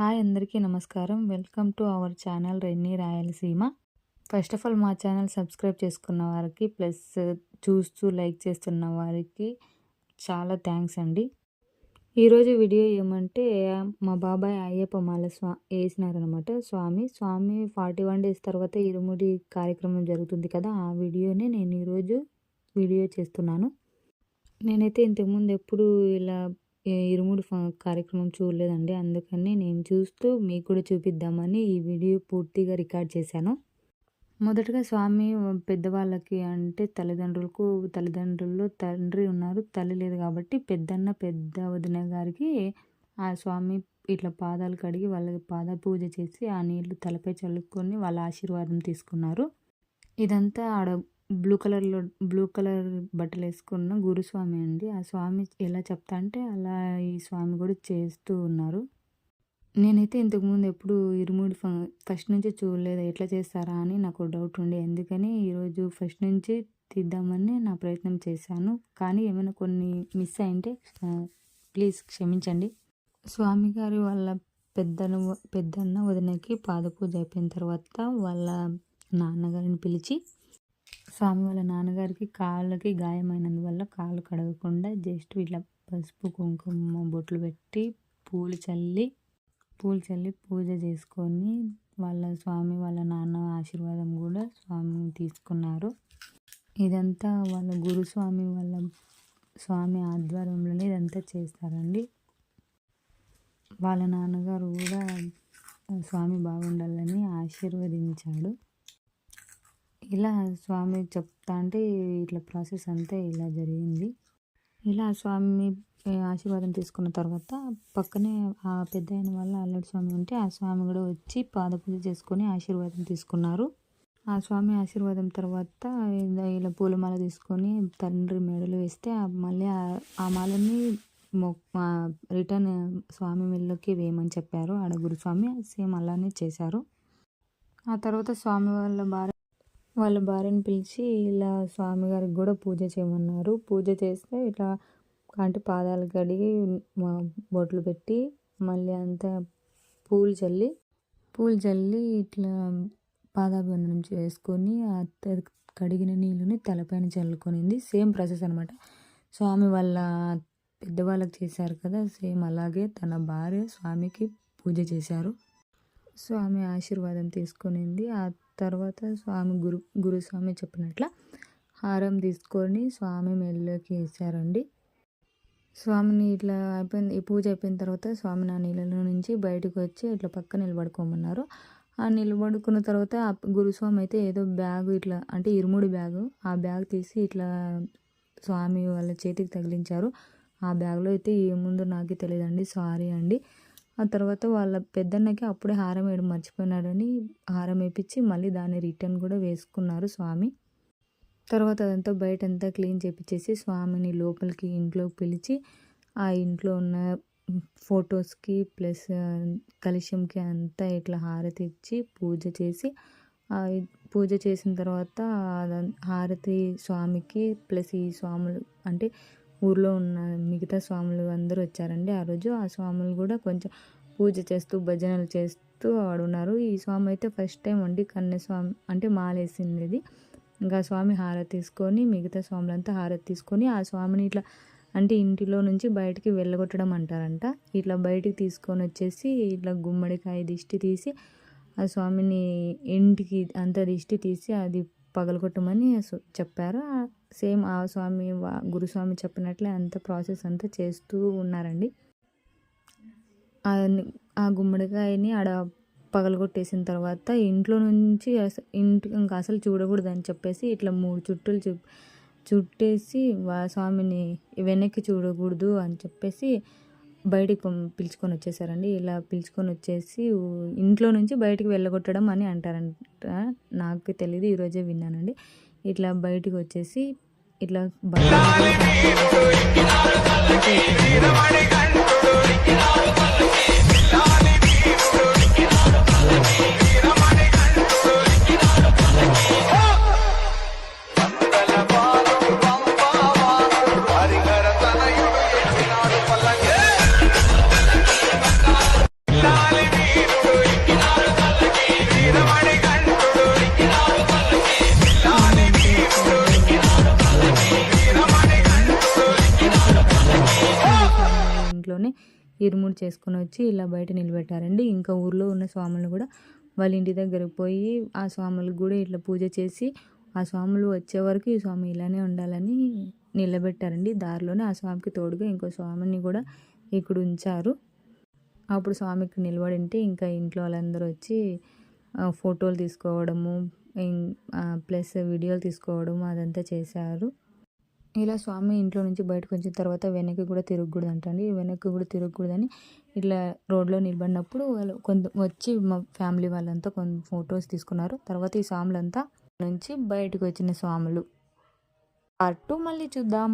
Hi అందరికీ నమస్కారం. Welcome to our channel Renny Rayalaseema. First of all మా channel subscribe చేసుకున్న వారికి ప్లస్ చూస్తూ లైక్ చేస్తున్న వారికి చాలా థ్యాంక్స్ అండి. ఈరోజు వీడియో ఏమంటే మా బాబాయ్ అయ్యప్ప మాల స్వా వేసినారనమాట స్వామి. స్వామి ఫార్టీ వన్ డేస్ తర్వాత ఇరుముడి కార్యక్రమం జరుగుతుంది కదా ఆ వీడియోనే నేను ఈరోజు వీడియో చేస్తున్నాను. నేనైతే ఇంతకుముందు ఎప్పుడు ఇలా ఇరుముడు కార్యక్రమం చూడలేదండి. అందుకని నేను చూస్తూ మీకు కూడా చూపిద్దామని ఈ వీడియో పూర్తిగా రికార్డ్ చేశాను. మొదటగా స్వామి పెద్దవాళ్ళకి అంటే తల్లిదండ్రులకు తల్లిదండ్రుల్లో తండ్రి ఉన్నారు తల్లి లేదు కాబట్టి పెద్దన్న పెద్ద వదిన గారికి ఆ స్వామి ఇట్లా పాదాలు కడిగి వాళ్ళకి పాద పూజ చేసి ఆ నీళ్ళు తలపై చల్లుకొని వాళ్ళ ఆశీర్వాదం తీసుకున్నారు. ఇదంతా ఆడ బ్లూ కలర్లో బ్లూ కలర్ బట్టలు వేసుకున్న గురుస్వామి అండి. ఆ స్వామి ఎలా చెప్తా అంటే అలా ఈ స్వామి కూడా చేస్తూ ఉన్నారు. నేనైతే ఇంతకుముందు ఎప్పుడు ఇరుముడి ఫస్ట్ నుంచి చూడలేదు ఎట్లా చేస్తారా అని నాకు డౌట్ ఉండే. ఎందుకని ఈరోజు ఫస్ట్ నుంచి తీద్దామని నా ప్రయత్నం చేశాను. కానీ ఏమైనా కొన్ని మిస్ అయింటే ప్లీజ్ క్షమించండి. స్వామిగారి వాళ్ళ పెద్దను పెద్దన్న వదినకి పాదపూజ అయిపోయిన తర్వాత వాళ్ళ నాన్నగారిని పిలిచి స్వామి వాళ్ళ నాన్నగారికి కాళ్ళకి గాయమైనందువల్ల కాళ్ళు కడగకుండా జస్ట్ ఇట్లా పసుపు కుంకుమ బొట్లు పెట్టి పూలు చల్లి పూలు చల్లి పూజ చేసుకొని వాళ్ళ స్వామి వాళ్ళ నాన్న ఆశీర్వాదం కూడా స్వామిని తీసుకున్నారు. ఇదంతా వాళ్ళ గురుస్వామి వాళ్ళ స్వామి ఆధ్వర్యంలోనే ఇదంతా చేస్తారండి. వాళ్ళ నాన్నగారు కూడా స్వామి బాగుండాలని ఆశీర్వదించాడు. ఇలా స్వామి చెప్తా అంటే ఇట్లా ప్రాసెస్ అంతా ఇలా జరిగింది. ఇలా స్వామి ఆశీర్వాదం తీసుకున్న తర్వాత పక్కనే ఆ పెద్ద అయిన వాళ్ళ అల్లడి స్వామి ఉంటే ఆ స్వామి కూడా వచ్చి పాదపూజ చేసుకొని ఆశీర్వాదం తీసుకున్నారు. ఆ స్వామి ఆశీర్వాదం తర్వాత ఇలా పూలమాల తీసుకొని తండ్రి మెడలు వేస్తే మళ్ళీ ఆ మాలని రిటర్న్ స్వామి మెల్లోకి వేయమని చెప్పారు. ఆడ గురుస్వామి సేమ్ అలానే చేశారు. ఆ తర్వాత స్వామి వాళ్ళ భార్య వాళ్ళ భార్యను పిలిచి ఇలా స్వామివారికి కూడా పూజ చేయమన్నారు. పూజ చేస్తే ఇట్లా అంటే పాదాలు కడిగి బొట్లు పెట్టి మళ్ళీ అంతా పూలు చల్లి పూలు చల్లి ఇట్లా పాదాభివందనం చేసుకొని కడిగిన నీళ్ళని తలపైన చల్లుకొనింది. సేమ్ ప్రాసెస్ అనమాట స్వామి వాళ్ళ పెద్దవాళ్ళకి చేశారు కదా సేమ్ అలాగే తన భార్య స్వామికి పూజ చేశారు. స్వామి ఆశీర్వాదం తీసుకునింది. ఆ తర్వాత స్వామి గురు గురుస్వామి చెప్పినట్ల హారం తీసుకొని స్వామి మెల్లోకి వేసారండి స్వామిని ఇట్లా అయిపోయింది ఈ పూజ అయిపోయిన తర్వాత స్వామి నా నీళ్ళలో నుంచి బయటకు వచ్చి ఇట్లా పక్క నిలబడుకోమన్నారు. ఆ నిలబడుకున్న తర్వాత గురుస్వామి అయితే ఏదో బ్యాగ్ ఇట్లా అంటే ఇరుముడి బ్యాగు ఆ బ్యాగ్ తీసి ఇట్లా స్వామి వాళ్ళ చేతికి తగిలించారు. ఆ బ్యాగ్లో అయితే ఏముందో నాకు తెలియదండి సారీ అండి. ఆ తర్వాత వాళ్ళ పెద్దన్నకి అప్పుడే హారం వేయడం మర్చిపోయినాడని హారం వేయించి మళ్ళీ దాన్ని రిటర్న్ కూడా వేసుకున్నారు స్వామి. తర్వాత అదంతా బయట అంతా క్లీన్ చేపించేసి స్వామిని లోపలికి ఇంట్లోకి పిలిచి ఆ ఇంట్లో ఉన్న ఫొటోస్కి ప్లస్ కలుష్యంకి అంతా ఇట్లా హారతి ఇచ్చి పూజ చేసి పూజ చేసిన తర్వాత హారతి స్వామికి ప్లస్ ఈ స్వాములు అంటే ఊర్లో ఉన్న మిగతా స్వాములు అందరూ వచ్చారండి. ఆ రోజు ఆ స్వాములు కూడా కొంచెం పూజ చేస్తూ భజనలు చేస్తూ ఆడున్నారు. ఈ స్వామి అయితే ఫస్ట్ టైం వండి కన్యస్వామి అంటే మాలేసింది ఇంకా స్వామి హారతి తీసుకొని మిగతా స్వాములంతా హారతి తీసుకొని ఆ స్వామిని ఇట్లా అంటే ఇంటిలో నుంచి బయటికి వెళ్ళగొట్టడం అంటారంట. ఇట్లా బయటికి తీసుకొని వచ్చేసి ఇట్లా గుమ్మడికాయ దిష్టి తీసి ఆ స్వామిని ఇంటికి అంత దిష్టి తీసి అది పగలగొట్టమని చెప్పారు. సేమ్ ఆ స్వామి గురుస్వామి చెప్పినట్లే అంత ప్రాసెస్ అంతా చేస్తూ ఉన్నారండి. ఆ గుమ్మడికాయని ఆడ పగలగొట్టేసిన తర్వాత ఇంట్లో నుంచి ఇంటి ఇంకా అసలు చూడకూడదని చెప్పేసి ఇట్లా మూడు చుట్టూలు చు చుట్టేసి స్వామిని వెనక్కి చూడకూడదు అని చెప్పేసి బయటికి పిలుచుకొని వచ్చేసారండి. ఇలా పిలుచుకొని వచ్చేసి ఇంట్లో నుంచి బయటికి వెళ్ళగొట్టడం అని అంటారంట. నాకు తెలియదు ఈరోజే విన్నానండి. ఇట్లా బయటికి వచ్చేసి ఇట్లా బయట ఇంట్లోనే ఇరుముడు చేసుకొని వచ్చి ఇలా బయట నిలబెట్టారండి. ఇంకా ఊర్లో ఉన్న స్వాములు కూడా వాళ్ళ ఇంటి దగ్గరకు పోయి ఆ స్వాములకు కూడా ఇట్లా పూజ చేసి ఆ స్వాములు వచ్చే వరకు ఈ స్వామి ఇలానే ఉండాలని నిలబెట్టారండి. దారిలోనే ఆ స్వామికి తోడుగా ఇంకో స్వామిని కూడా ఇక్కడ ఉంచారు. అప్పుడు స్వామి ఇక్కడ నిలబడి ఉంటే ఇంకా ఇంట్లో వాళ్ళందరూ వచ్చి ఫోటోలు తీసుకోవడము ప్లస్ వీడియోలు తీసుకోవడము అదంతా చేశారు. ఇలా స్వామి ఇంట్లో నుంచి బయటకు వచ్చిన తర్వాత వెనక్కి కూడా తిరగకూడదు అంటండి వెనక్కి కూడా తిరగకూడదని ఇట్లా రోడ్లో నిలబడినప్పుడు వాళ్ళు కొంత వచ్చి మా ఫ్యామిలీ వాళ్ళంతా కొంత ఫొటోస్ తీసుకున్నారు. తర్వాత ఈ స్వాములంతా నుంచి బయటకు వచ్చిన స్వాములు. పార్ట్ టూ మళ్ళీ చూద్దాం.